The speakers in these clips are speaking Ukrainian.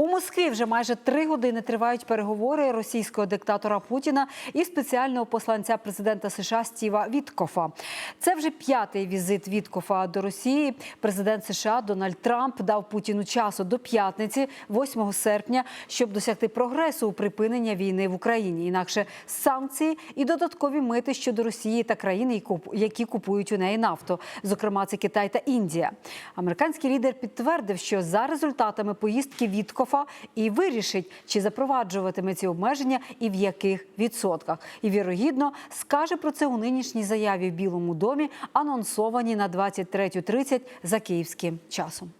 У Москві вже майже три години тривають переговори російського диктатора Путіна і спеціального посланця президента США Стіва Віткофа. Це вже п'ятий візит Віткофа до Росії. Президент США Дональд Трамп дав Путіну часу до п'ятниці, 8 серпня, щоб досягти прогресу у припинення війни в Україні. Інакше санкції і додаткові мити щодо Росії та країн, які купують у неї нафту, зокрема це Китай та Індія. Американський лідер підтвердив, що за результатами поїздки Віткофа і вирішить, чи запроваджуватиме ці обмеження і в яких відсотках. І вірогідно скаже про це у нинішній заяві в Білому домі, анонсованій на 23.30 за київським часом.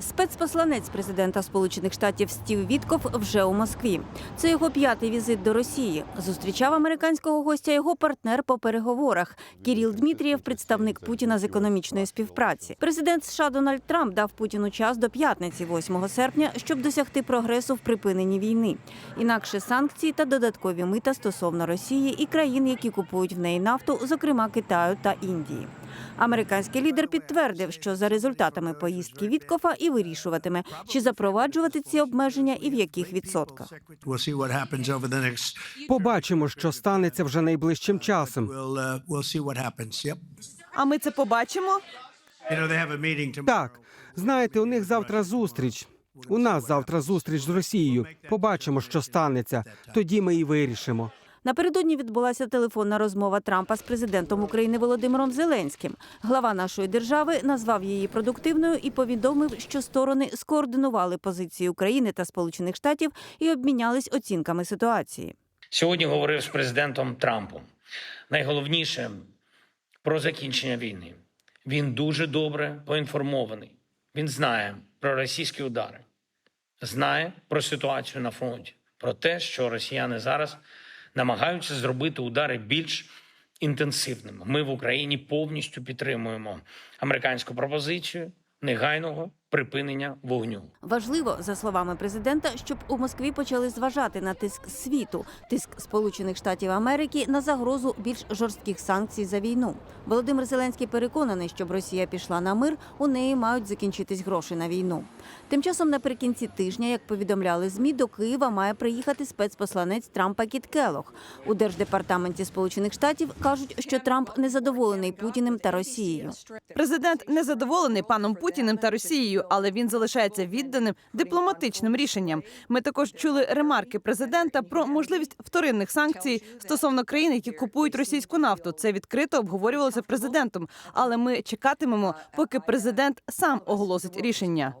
Спецпосланець президента Сполучених Штатів Стів Вітков вже у Москві. Це його п'ятий візит до Росії. Зустрічав американського гостя його партнер по переговорах Кіріл Дмитрієв, представник Путіна з економічної співпраці. Президент США Дональд Трамп дав Путіну час до п'ятниці, 8 серпня, щоб досягти прогресу в припиненні війни. Інакше санкції та додаткові мита стосовно Росії і країн, які купують в неї нафту, зокрема Китаю та Індії. Американський лідер підтвердив, що за результатами поїздки Віткофа і вирішуватиме, чи запроваджувати ці обмеження і в яких відсотках. Побачимо, що станеться вже найближчим часом. Uh. А ми це побачимо. Так, знаєте, у них завтра зустріч. У нас завтра зустріч з Росією. Побачимо, що станеться. Тоді ми і вирішимо. Напередодні відбулася телефонна розмова Трампа з президентом України Володимиром Зеленським. Глава нашої держави назвав її продуктивною і повідомив, що сторони скоординували позиції України та Сполучених Штатів і обмінялись оцінками ситуації. Сьогодні говорив з президентом Трампом. Найголовніше про закінчення війни. Він дуже добре поінформований. Він знає про російські удари, знає про ситуацію на фронті, про те, що росіяни зараз намагаються зробити удари більш інтенсивними. Ми в Україні повністю підтримуємо американську пропозицію негайного припинення вогню. Важливо, за словами президента, щоб у Москві почали зважати на тиск світу, тиск Сполучених Штатів Америки на загрозу більш жорстких санкцій за війну. Володимир Зеленський переконаний, щоб Росія пішла на мир, у неї мають закінчитись гроші на війну. Тим часом, наприкінці тижня, як повідомляли змі, до Києва має приїхати спецпосланець Трампа Кіт Келох. У держдепартаменті Сполучених Штатів кажуть, що Трамп незадоволений Путіним та Росією. Президент не задоволений паном Путіним та Росією, але він залишається відданим дипломатичним рішенням. Ми також чули ремарки президента про можливість вторинних санкцій стосовно країн, які купують російську нафту. Це відкрито обговорювалося президентом. Але ми чекатимемо, поки президент сам оголосить рішення.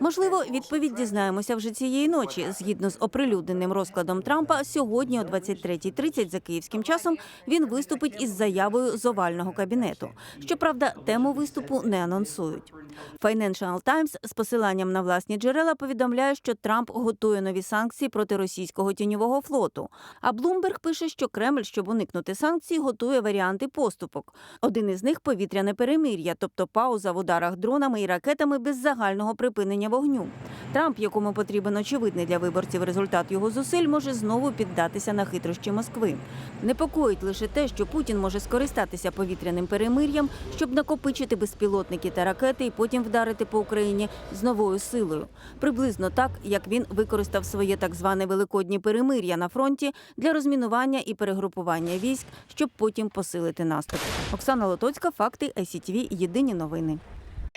Можливо, відповідь дізнаємося вже цієї ночі. Згідно з оприлюдненим розкладом Трампа, сьогодні о 23.30 за київським часом він виступить із заявою з овального кабінету. Щоправда, тему виступу не анонсують. Financial Times з посиланням на власні джерела повідомляє, що Трамп готує нові санкції проти російського тіньового флоту. А Bloomberg пише, що Кремль, щоб уникнути санкцій, готує варіанти поступок. Один із них повітряне перемир'я, тобто пауза в ударах дронами і ракетами без загального припинення вогню. Трамп, якому потрібен очевидний для виборців результат його зусиль, може знову піддатися на хитрощі Москви. Непокоїть лише те, що Путін може скористатися повітряним перемир'ям, щоб накопичити безпілотники та ракети і потім вдарити по Україні з новою силою. Приблизно так, як він використав своє так зване великоднє перемир'я на фронті для розмінування і перегрупування військ, щоб потім посилити наступ. Оксана Лотоцька, факти ICTV, Єдині новини.